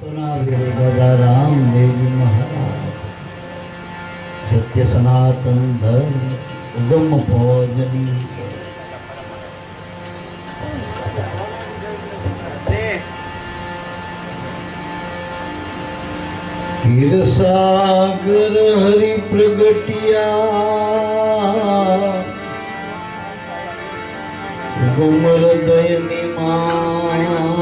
દાદા રામદેવજી મહારાજ સત્ય સનાતન ધર્મ ઉગમ ભોજની ક્ષીરસાગર હરિ પ્રગટિયા ઉગમ હૃદયની માય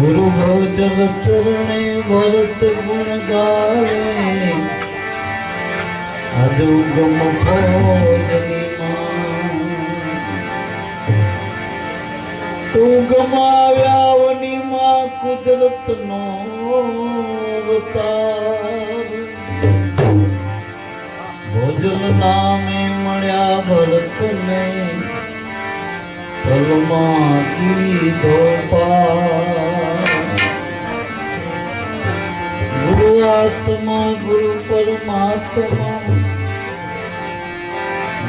ગુરુ ભોજન ચરણે ભરત ગુણ ગાવે. અદુગમ ગમ ભોજની તું ગમાવ્યાવની માં કુદરત નો ભોજન નામે મળ્યા ભરતને. પલમાં કીધો પાર. આત્મા ગુરુ પરમાત્મા.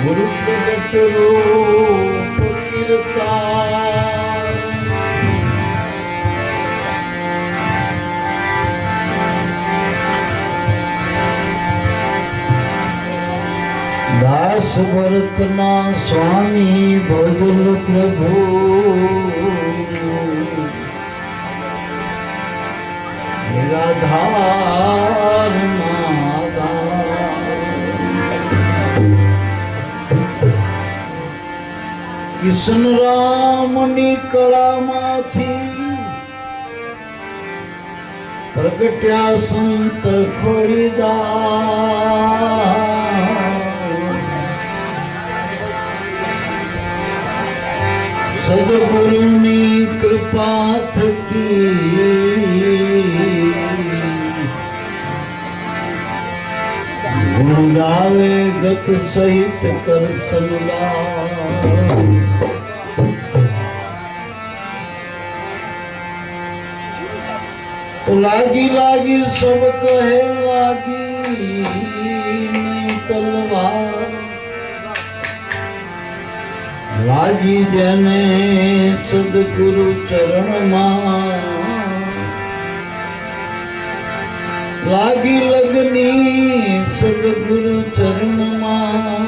ગુરુ પ્રગટ રૂપ કીર્તા દાસ ભરતના સ્વામી ભગલ પ્રભુ. નિરાધાર કિશન રામની કળામાંથી પ્રગટ્યા સંત ખોડીદાર સદગુરુની કૃપા થકી ગુણ ગાવે ગત સહિત કર લાગી લાગી સબ કહે લાગી તલવાર. લાગી જેને સદગુરુ ચરણમાં. લાગી લગની સદગુરુ ચરણમાં.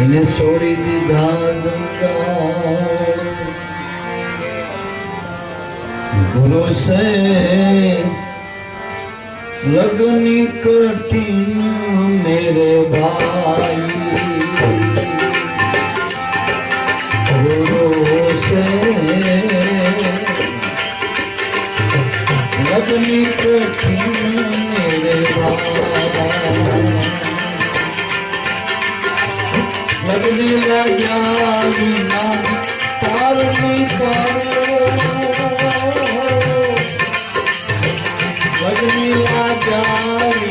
એને છોડી દીધા દંકાર ભરોસે લગની કઠિન મેરે ભાઈ. ભરોસે લગની કઠિન મેરે ભાઈ. લગને લગ્યા વિના તારની કા जानी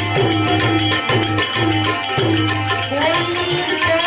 Thank you.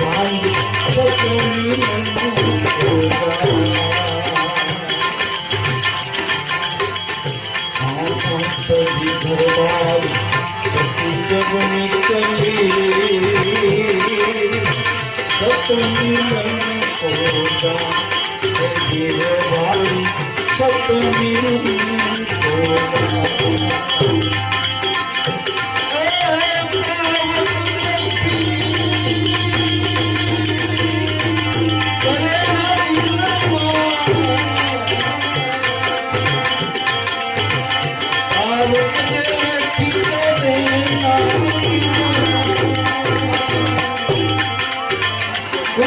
भाई સજી ભરવાલ સબની કરી સતની મન કોતા સજી ભરવાલ સતની મન કોતા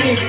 अपने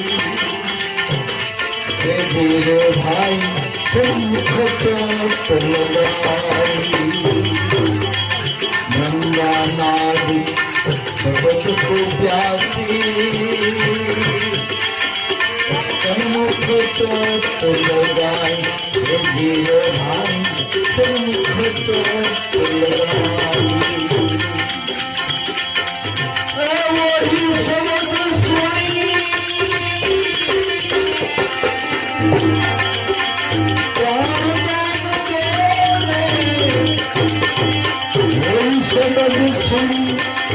લગાઈ નંદાનાદિ ભગત કો પ્યાસી સન્મુખ ચોટ લગાઈ હે વીર ભાઈ સન્મુખ ચોટ લગાઈ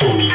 Yeah.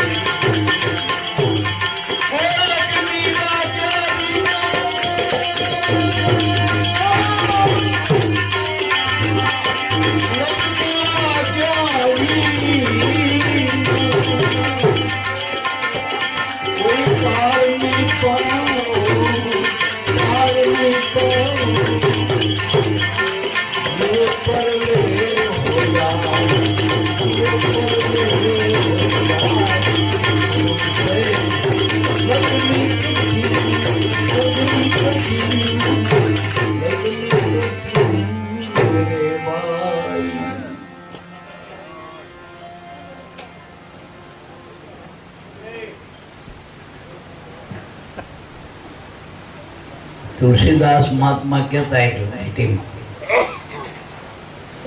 तुलसीदास महात्मा कहता है कि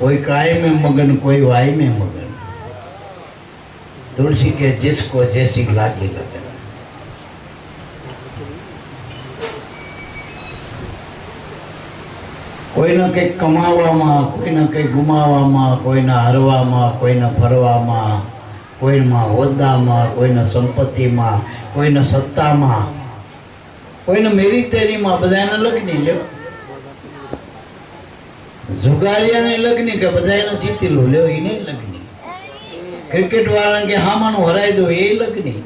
कोई काय में मगन कोई वाई में मगन। तुलसी के जिसको जैसी लागी लगन કોઈને કંઈક કમાવામાં કોઈને કંઈક ગુમાવવામાં કોઈને હરવામાં કોઈને ફરવામાં કોઈમાં હોદ્દામાં કોઈને સંપત્તિમાં કોઈને સત્તામાં કોઈને મેરીતેરીમાં બધાને લગ્ની લ્યો જુગારિયાને લગ્ની કે બધાને જીતી લ્યો એ નહીં લગ્ની ક્રિકેટ વાળાને કે હામાનું હરાઈ દો, એ લગ્ની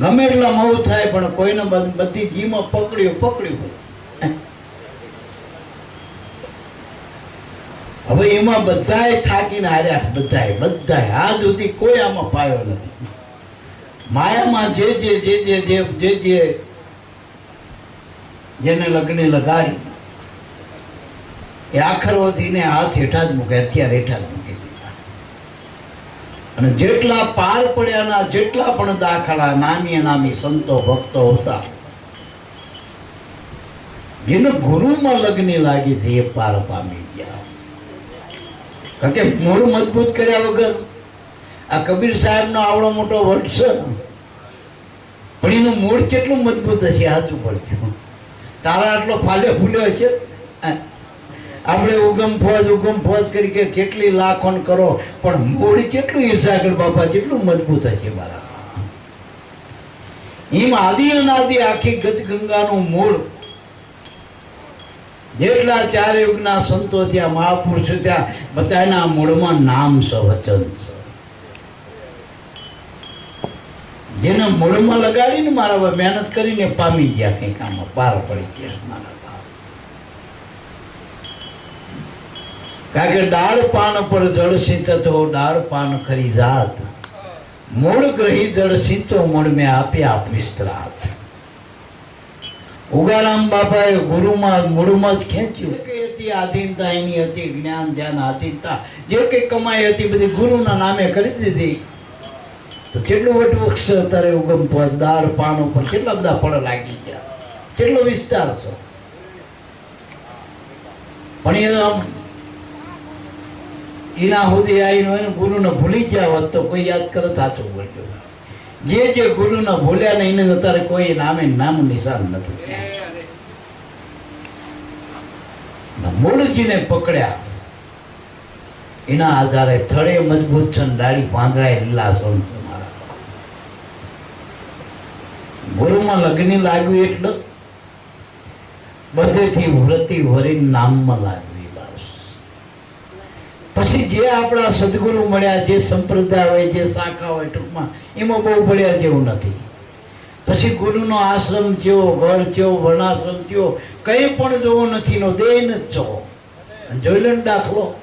ગમે એટલા મહુ થાય, પણ કોઈને બધ- જીમાં પકડ્યું પકડ્યું હવે એમાં બધાએ થાકીને હાર્યા બધાએ બધાએ આ સુધી કોઈ આમાં પાયો નથી. માયામાં જે જે જે જે જે જે જે જેને લગ્ન લગાડી, એ આખરવતીને હાથ હેઠા જ મૂકે, અત્યારે હેઠા જ મૂકી. અને જેટલા પાર પડ્યાના, જેટલા પણ દાખલા, નામી નામી સંતો, ભક્તો હતા. જેને ગુરુમાં લગ્ન લાગી છે, એ પાર પામી ગયા. કારણ કે મૂળ મજબૂત કર્યા વગર આ કબીર સાહેબનો આવડો મોટો વટ છે. પણ એનું મૂળ કેટલું મજબૂત હશે હાજુ પડશે. તારા આટલો ફાલ્યો ફૂલ્યો છે. આપણે ઉગમ ફોજ ઉગમ ફોજ કરી કે કેટલી લાખો કરો, પણ મૂળ કેટલું ઈર્ષાગર બાપા, કેટલું મજબૂત હશે મારા. એમ આદિ અનાદિ આખી ગત ગંગાનું મૂળ. જેટલા ચાર યુગના સંતો થયા, મહાપુરુષો થયા, બધાના મૂળમાં નામ છે વચન છે જેને મૂળમાં લગાડીને મારા મહેનત કરીને પામી ગયા કંઈક આમાં પાર પડી ગયા મારા બાપ કારણ કે ડાળ પાન પર જળ સિંચતો ડાળ પાન કરી જાત. મૂળ ગ્રહી જળ સિંચો મૂળ મેં આપ્યા વિસ્તરાત. ઉગારામ બાપાએ ગુરુમાં મૂળમાં જ ખેંચ્યું. કે હતી આધીનતા, એની હતી જ્ઞાન, ધ્યાન, આધીનતા, જે કંઈ કમાઈ હતી બધી ગુરુના નામે કરી દીધી. તો કેટલું વટવૃક્ષ અત્યારે ઉગમ પર દાળ પાન ઉપર કેટલા બધા ફળ લાગી ગયા? કેટલો વિસ્તાર છે? પણ એ એના સુધી આવીને હોય ને ગુરુને ભૂલી ગયા હોત તો કોઈ યાદ કરે સાચું બોલજો જે જે ગુરુને ભૂલ્યા ને એને અત્યારે કોઈ નામે નામ નિશાન નથી. મૂળજીને પકડ્યા. એના આધારે થળે મજબૂત છે ડાળી પાંદરાય લીલા સોન ગુરુમાં લગ્ન લાગ્યું એટલે બધેથી વ્રતિ વરી નામમાં લાગ્યું. પછી જે આપણા સદગુરુ મળ્યા, જે સંપ્રદાય હોય, જે શાખા હોય ટૂંકમાં, એમાં બહુ પડ્યા જેવું નથી. પછી ગુરુનો આશ્રમ થયો, ઘર થયો, વર્ણાશ્રમ થયો, કંઈ પણ જોવો નથી નો દેહ જ જોવો. જોઈ લે દાખલો.